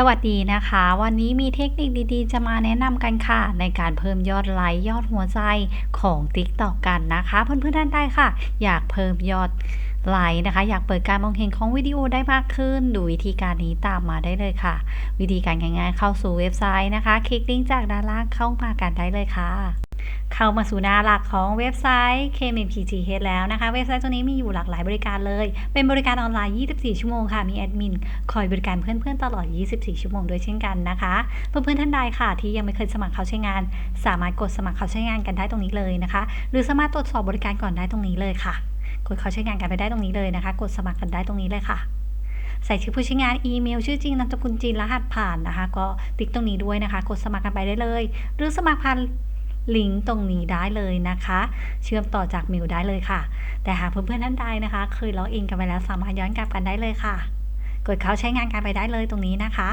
สวัสดีนะคะ วันนี้มีเทคนิคดีๆ จะมาแนะนำกันค่ะ ในการเพิ่มยอดไลค์ยอดหัวใจของ TikTok กันนะคะ เพื่อนๆท่านใดค่ะ อยากเพิ่มยอดไลค์นะคะ อยากเปิดการมองเห็นของวิดีโอได้มากขึ้น ดูวิธีการนี้ตามมาได้เลยค่ะ วิธีการง่ายๆเข้าสู่เว็บไซต์นะคะ คลิกลิงก์จากด้านล่างเข้ามากันได้เลยค่ะ เข้ามาสู่หน้าหลักของเว็บไซต์ KMPGH แล้วนะคะ เว็บไซต์ตัวนี้มีอยู่หลากหลายบริการเลย เป็นบริการออนไลน์ 24 ชั่วโมงค่ะ มีแอดมินคอยบริการเพื่อนๆตลอด 24 ชั่วโมงด้วยเช่นกันนะคะ เพื่อนๆท่านใดค่ะ ที่ยังไม่เคยสมัครเข้าใช้งาน สามารถกดสมัครเข้าใช้งานกันได้ตรงนี้เลยนะคะ หรือสามารถตรวจสอบบริการก่อนได้ตรงนี้เลยค่ะ กดเข้าใช้งานกันไปได้ตรงนี้เลยนะคะ กดสมัครกันได้ตรงนี้เลยค่ะใส่ชื่อผู้ใช้งานอีเมลชื่อจริงนามสกุลจริงรหัสผ่านนะคะ ก็ติ๊กตรงนี้ด้วยนะคะ กดสมัครกันไปได้เลย หรือสมัครผ่าน ลิงก์ตรงนี้ได้เลยนะคะ เชื่อมต่อจากเมลได้เลยค่ะ แต่หากเพื่อนๆท่านใดนะคะ เคยล็อกอินกันไปแล้วสามารถย้อนกลับกันได้เลยค่ะ กดเข้าใช้งานกันไปได้เลยตรงนี้นะคะ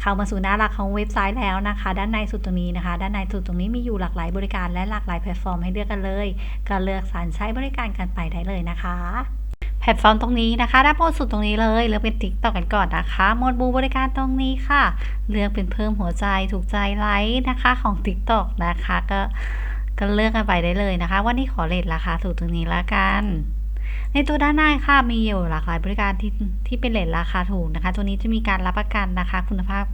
เข้ามาสู่หน้าหลักของเว็บไซต์แล้วนะคะ ด้านในสุดตรงนี้นะคะ ด้านในสุดตรงนี้มีอยู่หลากหลายบริการและหลากหลายแพลตฟอร์มให้เลือกกันเลย ก็เลือกสรรใช้บริการกันไปได้เลยนะคะ พลตฟอร์มตรงนี้นะคะด้านบนสุดตรงนี้เลยเลือกเป็นติ๊กต่อกันก่อนนะคะหมดบูบริการตรงนี้ค่ะ เลือกเป็นเพิ่มหัวใจถูกใจไลค์นะคะของ TikTok นะคะก็ก็เลือกกันไปได้เลยนะคะ วันนี้ขอเลทราคาถูกตรงนี้ละกัน ในตัวด้านหน้าค่ะมีอยู่หลากหลายบริการที่ที่เป็นเลทราคาถูกนะคะ ตัวนี้จะมีการรับประกันนะคะ คุณภาพ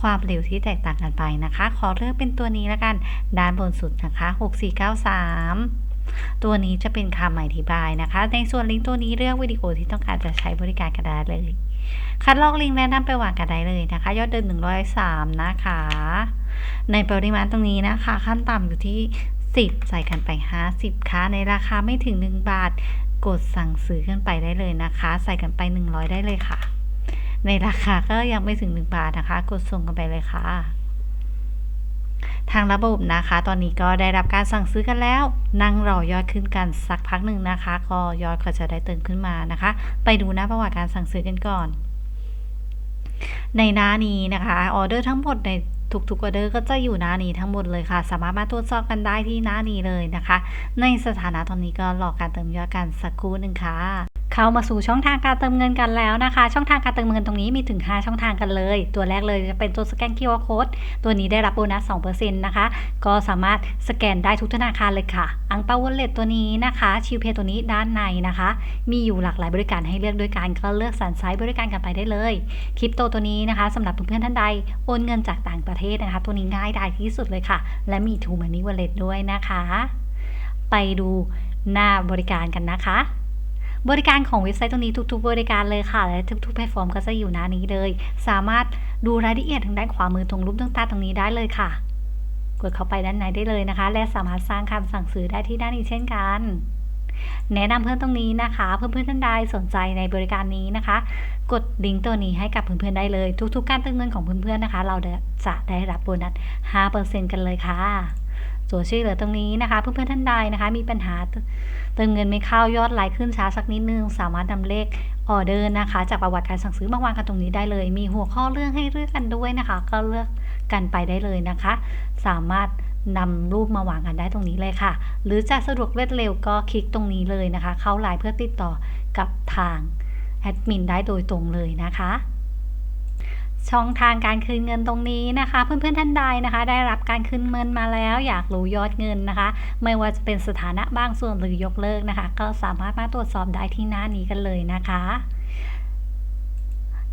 ความเร็วที่แตกต่างกันไปนะคะ ขอเลือกเป็นตัวนี้ละกัน ด้านบนสุดนะคะ 6493 ตัวนี้จะเป็นคำอธิบายนะคะ ในส่วนลิงก์ตัวนี้เลือกวิดีโอที่ต้องการจะใช้บริการกันได้เลย คัดลอกลิงก์และนำไปวางกันได้เลยนะคะ ยอดเดิน103 นะคะ ในปริมาณตรงนี้นะคะ ขั้นต่ำอยู่ที่ 10 ใส่กันไป 50ค่ะในราคาไม่ถึง 1 บาท กดสั่งซื้อกันไปได้เลยนะคะ ใส่กันไป 100 ได้เลยค่ะ ในราคาก็ยังไม่ถึง 1 บาทนะคะ กดส่งกันไปเลยค่ะ ทางระบบนะคะ ตอนนี้ก็ได้รับการสั่งซื้อกันแล้ว นั่งรอยอดขึ้นกันสักพักหนึ่งนะคะ ก็ยอดก็จะได้เติมขึ้นมานะคะ ไปดูหน้าประวัติการสั่งซื้อกันก่อน ในหน้านี้นะคะออเดอร์ทั้งหมดในทุกๆออเดอร์ก็จะอยู่หน้านี้ทั้งหมดเลยค่ะ สามารถมาตรวจสอบกันได้ที่หน้านี้เลยนะคะ ในสถานะตอนนี้ก็รอการเติมยอดกันสักครู่หนึ่งค่ะ เข้ามาสู่ช่องทางการเติมเงินกันแล้วนะคะ ช่องทางการเติมเงินตรงนี้มีถึง 5 ช่องทางกันเลย ตัวแรกเลยจะเป็นตัวสแกน QR Code ตัวนี้ได้รับโบนัส2%นะคะ ก็สามารถสแกนได้ทุกธนาคารเลยค่ะ อังเปาวอลเล็ตตัวนี้นะคะชิวเพย์ตัวนี้ด้านในนะคะ มีอยู่หลากหลายบริการให้เลือกด้วยกันก็เลือกสรรไซส์บริการกันไปได้เลยคริปโตตัวนี้นะคะสำหรับเพื่อนๆท่านใดโอนเงินจากต่างประเทศนะคะ ตัวนี้ง่ายดายที่สุดเลยค่ะ และมี t ูมันนี่วอลเล็ตด้วยนะคะ ไปดูหน้าบริการกันนะคะ บริการของเว็บไซต์ตรงนี้ทุก ๆ บริการเลยค่ะ และทุกๆแพลตฟอร์มก็จะอยู่หน้านี้เลย สามารถดูรายละเอียดทางด้านขวามือตรงรูปต่างๆตรงนี้ได้เลยค่ะ กดเข้าไปด้านในได้เลยนะคะ และสามารถสร้างคำสั่งซื้อได้ที่ด้านนี้เช่นกันแนะนำเพื่อนตรงนี้นะคะ เพื่อนๆท่านใดสนใจในบริการนี้นะคะ กดลิงก์ตัวนี้ให้กับเพื่อนๆได้เลย ทุกๆ การเติมเงินของเพื่อนๆนะคะ เราจะได้รับโบนัส 5%กันเลยค่ะ ส่วนช่วยเหลือตรงนี้นะคะเพื่อนๆท่านใดนะคะ มีปัญหาเติมเงินไม่เข้ายอดไลค์ขึ้นช้าสักนิดนึง สามารถนำเลขออเดอร์นะคะ จากประวัติการสั่งซื้อมาวางกันตรงนี้ได้เลย มีหัวข้อเรื่องให้เลือกกันด้วยนะคะ ก็เลือกกันไปได้เลยนะคะ สามารถนำรูปมาวางกันได้ตรงนี้เลยค่ะ หรือจะสะดวกรวดเร็วก็คลิกตรงนี้เลยนะคะ เข้าไลน์เพื่อติดต่อกับทางแอดมินได้โดยตรงเลยนะคะ ช่องทางการคืนเงินตรงนี้นะคะ เพื่อนๆท่านใดนะคะ ได้รับการคืนเงินมาแล้ว อยากรู้ยอดเงินนะคะ ไม่ว่าจะเป็นสถานะบางส่วนหรือยกเลิกนะคะ ก็สามารถมาตรวจสอบได้ที่หน้านี้กันเลยนะคะ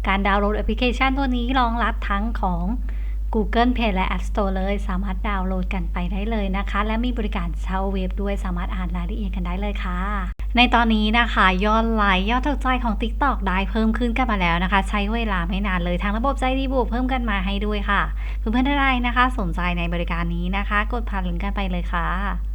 การดาวน์โหลดแอปพลิเคชันตัวนี้รองรับทั้งของ Google Play และ App Store เลย สามารถดาวน์โหลดกันไปได้เลยนะคะ และมีบริการเช่าเว็บด้วยสามารถอ่านรายละเอียดกันได้เลยค่ะ ในตอนนี้นะคะยอดไลค์ยอดถูกใจของ TikTok ได้เพิ่มขึ้นกันมาแล้วนะคะ ใช้เวลาไม่นานเลยทางระบบใจดีบวกเพิ่มกันมาให้ด้วยค่ะ เพื่อนๆท่านใดนะคะ สนใจในบริการนี้นะคะ กดผ่านลิงก์กันไปเลยค่ะ